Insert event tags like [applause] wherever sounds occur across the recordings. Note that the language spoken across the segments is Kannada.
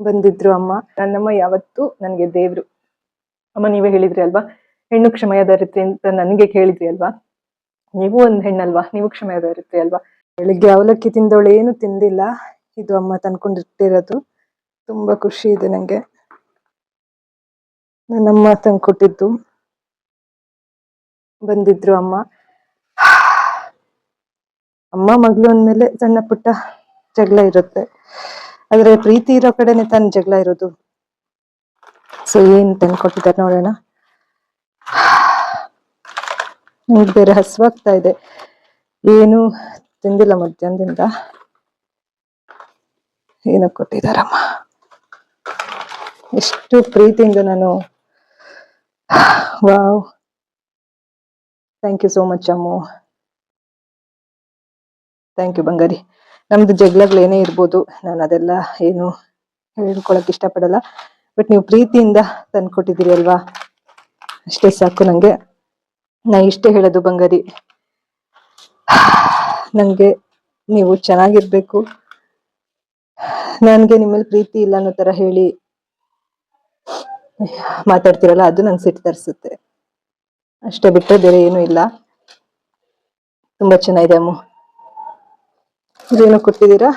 ಬಂದಿದ್ರು ಅಮ್ಮ. ನನ್ನಮ್ಮ ಯಾವತ್ತೂ ನನಗೆ ದೇವ್ರು. ಅಮ್ಮ, ನೀವೇ ಹೇಳಿದ್ರಿ ಅಲ್ವಾ? ಹೆಣ್ಣು ಕ್ಷಮೆಯಾದರಿತ್ರಿ ಅಂತ ನನಗೆ ಕೇಳಿದ್ರಿ ಅಲ್ವಾ? ನೀವು ಒಂದ್ ಹೆಣ್ಣಲ್ವಾ? ನೀವು ಕ್ಷಮೆಯಾದರಿತ್ರಿ ಅಲ್ವಾ? ಬೆಳಿಗ್ಗೆ ಅವಲಕ್ಕಿ ತಿಂದವಳು ಏನು ತಿಂದಿಲ್ಲ. ಇದು ಅಮ್ಮ ತಂದ್ಕೊಂಡಿಟ್ಟಿರೋದು. ತುಂಬಾ ಖುಷಿ ಇದೆ ನಂಗೆ. ನನ್ನಮ್ಮ ತಂದ್ಕೊಟ್ಟಿದ್ದು. ಬಂದಿದ್ರು ಅಮ್ಮ. ಅಮ್ಮ ಮಗಳು ಅಂದ್ಮೇಲೆ ಸಣ್ಣ ಪುಟ್ಟ ಜಗಳ ಇರುತ್ತೆ. ಆದ್ರೆ ಪ್ರೀತಿ ಇರೋ ಕಡೆನೆ ತಾನು ಜಗಳ ಇರೋದು. ಸೊ ಏನ್ ತಂದ್ಕೊಟ್ಟಿದ್ದಾರೆ ನೋಡೋಣ. ನಂಗೆ ಬೇರೆ ಹಸುವಾಗ್ತಾ ಇದೆ. ಏನು ತಿಂದಿಲ್ಲ ಮಧ್ಯಾಹ್ನದಿಂದ. ಏನಕ್ಕೆ ಕೊಟ್ಟಿದಾರಮ್ಮ ಎಷ್ಟು ಪ್ರೀತಿಯಿಂದ ನಾನು wow. Thank you so much Ammu. Thank you ಬಂಗಾರಿ. ನಮ್ದು ಜಗಳಗಳು ಏನೇ ಇರ್ಬೋದು. ನಾನು ಅದೆಲ್ಲ ಏನು ಹೇಳ್ಕೊಳಕ್ ಇಷ್ಟಪಡಲ್ಲ. ಬಟ್ ನೀವು ಪ್ರೀತಿಯಿಂದ ತಂದ್ಕೊಟ್ಟಿದ್ದೀರಿ ಅಲ್ವಾ? ಅಷ್ಟೇ ಸಾಕು ನಂಗೆ. ನಾ ಇಷ್ಟೇ ಹೇಳೋದು ಬಂಗಾರಿ. ನಂಗೆ ನೀವು ಚೆನ್ನಾಗಿರ್ಬೇಕು. ನನ್ಗೆ ನಿಮ್ಮಲ್ಲಿ ಪ್ರೀತಿ ಇಲ್ಲ ಅನ್ನೋ ತರ ಹೇಳಿ ಮಾತಾಡ್ತಿರಲ್ಲ, ಅದು ನಂಗೆ ಸಿಟ್ಟು ತರಿಸುತ್ತೆ. ಅಷ್ಟೇ ಬಿಟ್ಟರೆ ಬೇರೆ ಏನೂ ಇಲ್ಲ. ತುಂಬಾ ಚೆನ್ನಾಗಿದೆ ಅಮ್ಮ. ಇದೇನೋ ಕೊಟ್ಟಿದ್ದೀರಾ?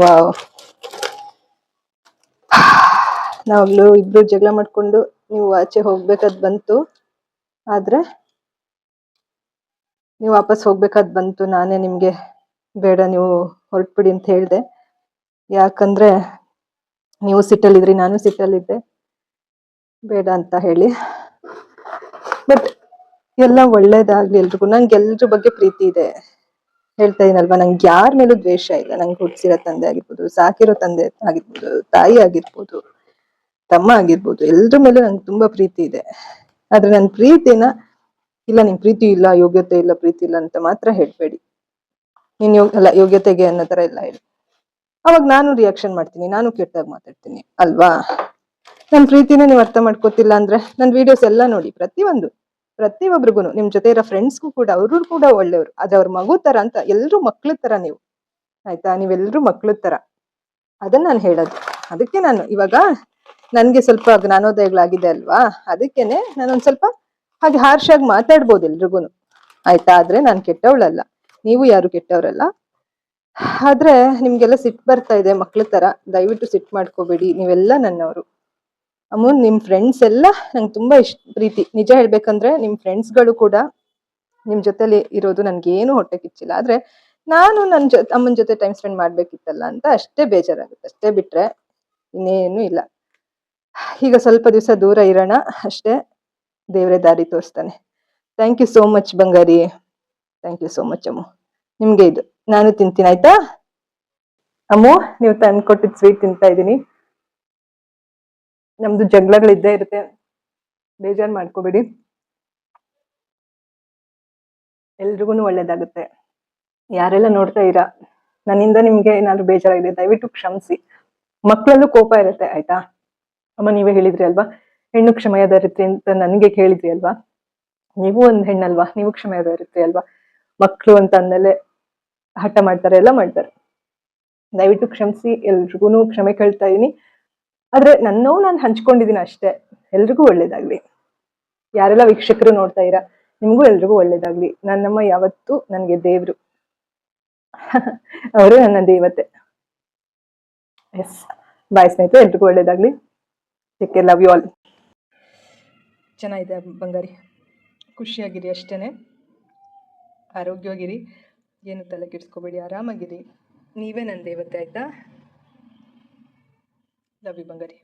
ವಾವ್. ನಾವು ಇಬ್ರು ಜಗಳ ಮಾಡ್ಕೊಂಡು ನೀವು ಆಚೆ ಹೋಗ್ಬೇಕಾದ್ ಬಂತು. ಆದ್ರೆ ನೀವು ವಾಪಸ್ ಹೋಗ್ಬೇಕಾದ್ ಬಂತು. ನಾನೇ ನಿಮ್ಗೆ ಬೇಡ, ನೀವು ಹೊರಟ್ಬಿಡಿ ಅಂತ ಹೇಳ್ದೆ. ಯಾಕಂದ್ರೆ ನೀವು ಸಿಟ್ಟಲ್ಲಿದ್ರಿ, ನಾನು ಸಿಟ್ಟಲ್ಲಿದ್ದೆ. ಬೇಡ ಅಂತ ಹೇಳಿ. ಬಟ್ ಎಲ್ಲ ಒಳ್ಳೇದಾಗ್ಲಿ ಎಲ್ರಿಗೂ. ನಂಗೆ ಎಲ್ರ ಬಗ್ಗೆ ಪ್ರೀತಿ ಇದೆ. ಹೇಳ್ತಾ ಇದೀನಲ್ವಾ? ನಂಗೆ ಯಾರ ಮೇಲೂ ದ್ವೇಷ ಇಲ್ಲ. ನಂಗೆ ಹುಟ್ಟಿಸಿರೋ ತಂದೆ ಆಗಿರ್ಬೋದು, ಸಾಕಿರೋ ತಂದೆ ಆಗಿರ್ಬೋದು, ತಾಯಿ ಆಗಿರ್ಬೋದು, ತಮ್ಮ ಆಗಿರ್ಬೋದು, ಎಲ್ರ ಮೇಲೂ ನಂಗೆ ತುಂಬಾ ಪ್ರೀತಿ ಇದೆ. ಆದ್ರೆ ನನ್ನ ಪ್ರೀತಿನ, ಇಲ್ಲ ನಿಮ್ ಪ್ರೀತಿ ಇಲ್ಲ, ಯೋಗ್ಯತೆ ಇಲ್ಲ, ಪ್ರೀತಿ ಇಲ್ಲ ಅಂತ ಮಾತ್ರ ಹೇಳ್ಬೇಡಿ. ನೀನ್ ಯೋಗ, ಅಲ್ಲ, ಯೋಗ್ಯತೆಗೆ ಅನ್ನೋ ತರ ಎಲ್ಲ ಹೇಳಿ. ಅವಾಗ ನಾನು ರಿಯಾಕ್ಷನ್ ಮಾಡ್ತೀನಿ. ನಾನು ಕೆಟ್ಟಾಗ ಮಾತಾಡ್ತೀನಿ. ಅಲ್ವಾ? ನನ್ ಪ್ರೀತಿನ ನೀವು ಅರ್ಥ ಮಾಡ್ಕೋತಿಲ್ಲ ಅಂದ್ರೆ ನನ್ ವಿಡಿಯೋಸ್ ಎಲ್ಲ ನೋಡಿ ಪ್ರತಿಯೊಂದು. ಪ್ರತಿಯೊಬ್ಬರಿಗೂ ನಿಮ್ ಜೊತೆ ಇರೋ ಫ್ರೆಂಡ್ಸ್ಗೂ ಕೂಡ ಅವರು ಕೂಡ ಒಳ್ಳೆಯವರು. ಅದು ಅವ್ರ ಮಗು ತರ ಅಂತ ಎಲ್ರು ಮಕ್ಳ ತರ ನೀವು. ಆಯ್ತಾ? ನೀವೆಲ್ರು ಮಕ್ಳ ತರ. ಅದನ್ನ ನಾನು ಹೇಳೋದು. ಅದಕ್ಕೆ ನಾನು ಇವಾಗ ನನ್ಗೆ ಸ್ವಲ್ಪ ಜ್ಞಾನೋದಯಗಳಾಗಿದೆ ಅಲ್ವಾ? ಅದಕ್ಕೇನೆ ನಾನೊಂದ್ ಸ್ವಲ್ಪ ಹಾಗೆ ಹಾರ್ಶ್ ಆಗಿ ಮಾತಾಡ್ಬೋದು ಎಲ್ರಿಗೂ ಆಯ್ತಾ? ಆದ್ರೆ ನಾನು ಕೆಟ್ಟವಳಲ್ಲ. ನೀವು ಯಾರು ಕೆಟ್ಟವರಲ್ಲ? ಆದ್ರೆ ನಿಮ್ಗೆಲ್ಲ ಸಿಟ್ ಬರ್ತಾ ಇದೆ ಮಕ್ಳ ತರ. ದಯವಿಟ್ಟು ಸಿಟ್ ಮಾಡ್ಕೋಬೇಡಿ. ನೀವೆಲ್ಲ ನನ್ನವರು. ಅಮ್ಮನ್ ನಿಮ್ ಫ್ರೆಂಡ್ಸ್ ಎಲ್ಲ ನಂಗೆ ತುಂಬಾ ಇಷ್ಟ ಪ್ರೀತಿ. ನಿಜ ಹೇಳ್ಬೇಕಂದ್ರೆ ನಿಮ್ ಫ್ರೆಂಡ್ಸ್ಗಳು ಕೂಡ ನಿಮ್ ಜೊತೆಲಿ ಇರೋದು ನನ್ಗೆ ಏನು ಹೊಟ್ಟೆ ಕಿಚ್ಚಿಲ್ಲ. ಆದ್ರೆ ನಾನು ನನ್ನ ಜೊ, ಅಮ್ಮನ ಜೊತೆ ಟೈಮ್ ಸ್ಪೆಂಡ್ ಮಾಡ್ಬೇಕಿತ್ತಲ್ಲ ಅಂತ ಅಷ್ಟೇ ಬೇಜಾರಾಗುತ್ತೆ. ಅಷ್ಟೇ ಬಿಟ್ರೆ ಇನ್ನೇನು ಇಲ್ಲ. ಈಗ ಸ್ವಲ್ಪ ದಿವಸ ದೂರ ಇರೋಣ. ಅಷ್ಟೇ ದೇವರೇ ದಾರಿ ತೋರಿಸ್ತಾನೆ. Thank you so much Bangari. Thank you so much Ammu ನಿಮ್ಗೆ ಇದು. ನಾನು ತಿಂತೀನಿ, ಆಯ್ತಾ? ಅಮ್ಮು ನೀವು ತಂದು ಕೊಟ್ಟಿದ್ ಸ್ವೀಟ್ ತಿಂತಾ ಇದ್ದೀನಿ ನಮ್ದು ಜಗಳಗಳು ಇದ್ದೇ ಇರುತ್ತೆ. ಬೇಜಾರ್ ಮಾಡ್ಕೋಬೇಡಿ. ಎಲ್ರಿಗೂ ಒಳ್ಳೇದಾಗುತ್ತೆ. ಯಾರೆಲ್ಲ ನೋಡ್ತಾ ಇರ ನನ್ನಿಂದ ನಿಮ್ಗೆ ಏನಾದ್ರು ಬೇಜಾರಾಗಿದೆ, ದಯವಿಟ್ಟು ಕ್ಷಮಿಸಿ. ಮಕ್ಕಳಲ್ಲೂ ಕೋಪ ಇರುತ್ತೆ, ಆಯ್ತಾ? ಅಮ್ಮ, ನೀವೇ ಹೇಳಿದ್ರಿ ಅಲ್ವಾ? ಹೆಣ್ಣು ಕ್ಷಮೆಯಾದರಿತ್ರಿ ಅಂತ ನನಗೆ ಕೇಳಿದ್ರಿ ಅಲ್ವಾ? ನೀವು ಒಂದ್ ಹೆಣ್ಣಲ್ವಾ? ನೀವು ಕ್ಷಮೆಯಾದರಿತ್ರಿ ಅಲ್ವಾ? ಮಕ್ಕಳು ಅಂತ ಅಂದಮೇಲೆ ಹಠ ಮಾಡ್ತಾರೆ, ಎಲ್ಲ ಮಾಡ್ತಾರೆ. ದಯವಿಟ್ಟು ಕ್ಷಮಿಸಿ, ಎಲ್ರಿಗೂ ಕ್ಷಮೆ ಕೇಳ್ತಾ ಇದೀನಿ ಆದ್ರೆ ನನ್ನೋ ನಾನು ಹಂಚ್ಕೊಂಡಿದೀನಿ ಅಷ್ಟೇ. ಎಲ್ರಿಗೂ ಒಳ್ಳೇದಾಗ್ಲಿ. ಯಾರೆಲ್ಲ ವೀಕ್ಷಕರು ನೋಡ್ತಾ ಇರಾ ನಿಮಗೂ ಎಲ್ರಿಗೂ ಒಳ್ಳೇದಾಗ್ಲಿ. ನನ್ನಮ್ಮ ಯಾವತ್ತು ನನಗೆ ದೇವ್ರು. [laughs] ಅವರು ನನ್ನ ದೇವತೆ. ಎಸ್ ಬಾಯ್ ಸ್ನೇಹಿತರೆ, ಎಲ್ರಿಗೂ ಒಳ್ಳೇದಾಗ್ಲಿ. Take care love you all ಚೆನ್ನಾಗಿದೆ ಬಂಗಾರಿ. ಖುಷಿಯಾಗಿರಿ ಅಷ್ಟೇನೆ. ಆರೋಗ್ಯವಾಗಿರಿ. ಏನು ತಲೆ ಕೆಡಿಸ್ಕೋಬೇಡಿ ಆರಾಮಾಗಿರಿ. ನೀವೇ ನನ್ನ ದೇವತೆ, ಆಯ್ತಾ? Love you Bangari